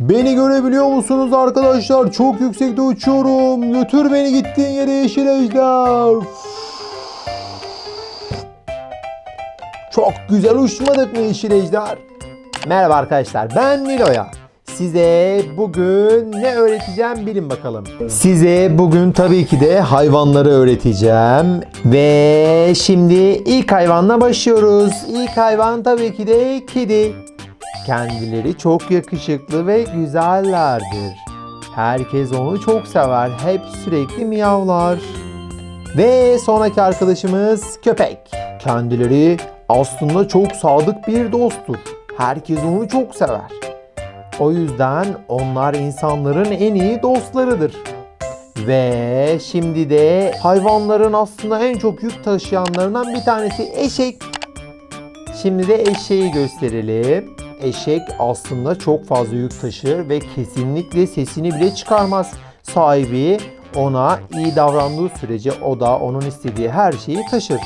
Beni görebiliyor musunuz arkadaşlar? Çok yüksekte uçuyorum. Götür beni gittiğin yere yeşil ejder. Çok güzel uçmadık mı yeşil ejder? Merhaba arkadaşlar ben Nilo'ya. Size bugün ne öğreteceğim bilin bakalım. Size bugün tabii ki de hayvanları öğreteceğim. Ve şimdi ilk hayvanla başlıyoruz. İlk hayvan tabii ki de kedi. Kendileri çok yakışıklı ve güzellerdir. Herkes onu çok sever. Hep sürekli miyavlar. Ve sonraki arkadaşımız köpek. Kendileri aslında çok sadık bir dosttur. Herkes onu çok sever. O yüzden onlar insanların en iyi dostlarıdır. Ve şimdi de hayvanların aslında en çok yük taşıyanlarından bir tanesi eşek. Şimdi de eşeği gösterelim. Eşek aslında çok fazla yük taşır ve kesinlikle sesini bile çıkarmaz. Sahibi ona iyi davrandığı sürece o da onun istediği her şeyi taşır.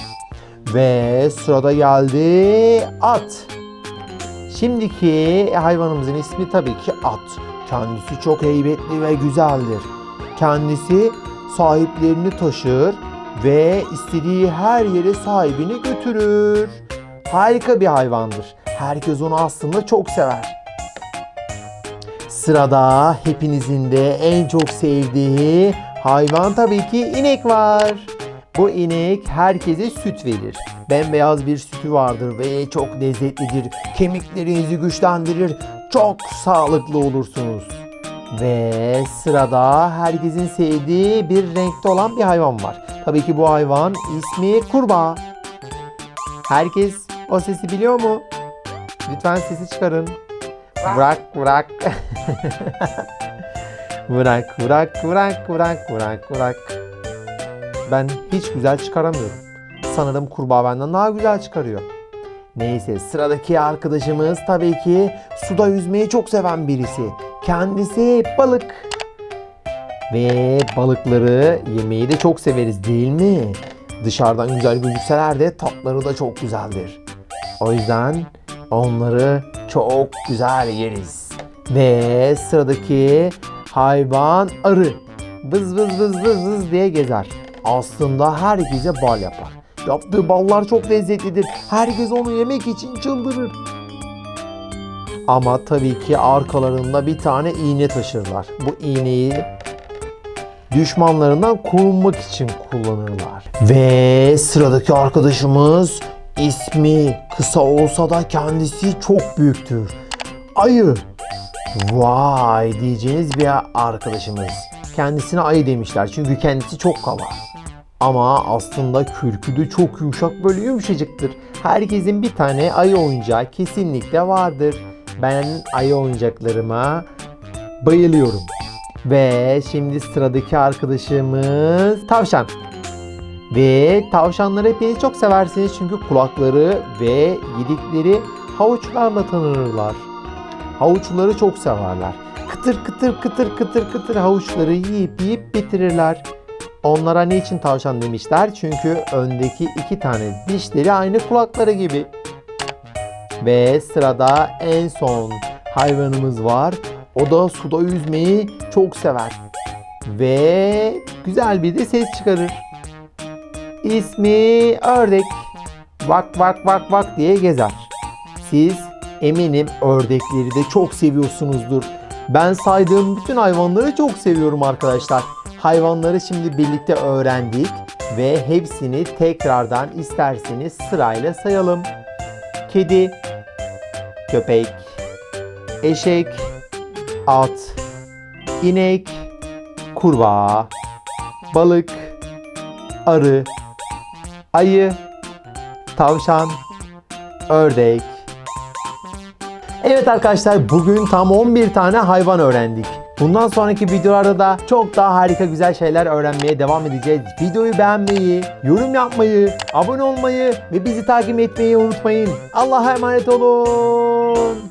Ve sırada geldi at. Şimdiki hayvanımızın ismi tabii ki at. Kendisi çok heybetli ve güzeldir. Kendisi sahiplerini taşır ve istediği her yere sahibini götürür. Harika bir hayvandır. Herkes onu aslında çok sever. Sırada hepinizin de en çok sevdiği hayvan tabii ki inek var. Bu inek herkese süt verir. Bembeyaz bir sütü vardır ve çok lezzetlidir. Kemiklerinizi güçlendirir. Çok sağlıklı olursunuz. Ve sırada herkesin sevdiği bir renkte olan bir hayvan var. Tabii ki bu hayvan ismi kurbağa. Herkes o sesi biliyor mu? Lütfen sesi çıkarın. Bırak bırak. bırak bırak bırak bırak bırak bırak. Ben hiç güzel çıkaramıyorum. Sanırım kurbağa benden daha güzel çıkarıyor. Neyse sıradaki arkadaşımız tabii ki suda yüzmeyi çok seven birisi. Kendisi balık. Ve balıkları yemeyi de çok severiz değil mi? Dışarıdan güzel gözükseler de tatları da çok güzeldir. O yüzden onları çok güzel yeriz. Ve sıradaki hayvan arı. Vız vız vız vız vız diye gezer. Aslında herkese bal yapar. Yaptığı ballar çok lezzetlidir. Herkes onu yemek için çıldırır. Ama tabii ki arkalarında bir tane iğne taşırlar. Bu iğneyi düşmanlarından korunmak için kullanırlar. Ve sıradaki arkadaşımız ismi kısa olsa da kendisi çok büyüktür. Ayı. Vay diyeceğiniz bir arkadaşımız. Kendisine ayı demişler çünkü kendisi çok kaba. Ama aslında kürkü de çok yumuşak böyle yumuşacıktır. Herkesin bir tane ayı oyuncağı kesinlikle vardır. Ben ayı oyuncaklarıma bayılıyorum. Ve şimdi sıradaki arkadaşımız tavşan. Ve tavşanları hepiniz çok seversiniz çünkü kulakları ve yedikleri havuçlarla tanınırlar. Havuçları çok severler. Kıtır kıtır kıtır kıtır kıtır havuçları yiyip yiyip bitirirler. Onlara ne için tavşan demişler? Çünkü öndeki iki tane dişleri aynı kulakları gibi. Ve sırada en son hayvanımız var. O da suda yüzmeyi çok sever. Ve güzel bir de ses çıkarır. İsmi ördek. Vak vak vak vak diye gezer. Siz eminim ördekleri de çok seviyorsunuzdur. Ben saydığım bütün hayvanları çok seviyorum arkadaşlar. Hayvanları şimdi birlikte öğrendik ve hepsini tekrardan isterseniz sırayla sayalım. Kedi, köpek, eşek, at, inek, kurbağa, balık, arı, ayı, tavşan, ördek. Evet arkadaşlar bugün tam 11 tane hayvan öğrendik. Bundan sonraki videolarda da çok daha harika güzel şeyler öğrenmeye devam edeceğiz. Videoyu beğenmeyi, yorum yapmayı, abone olmayı ve bizi takip etmeyi unutmayın. Allah'a emanet olun.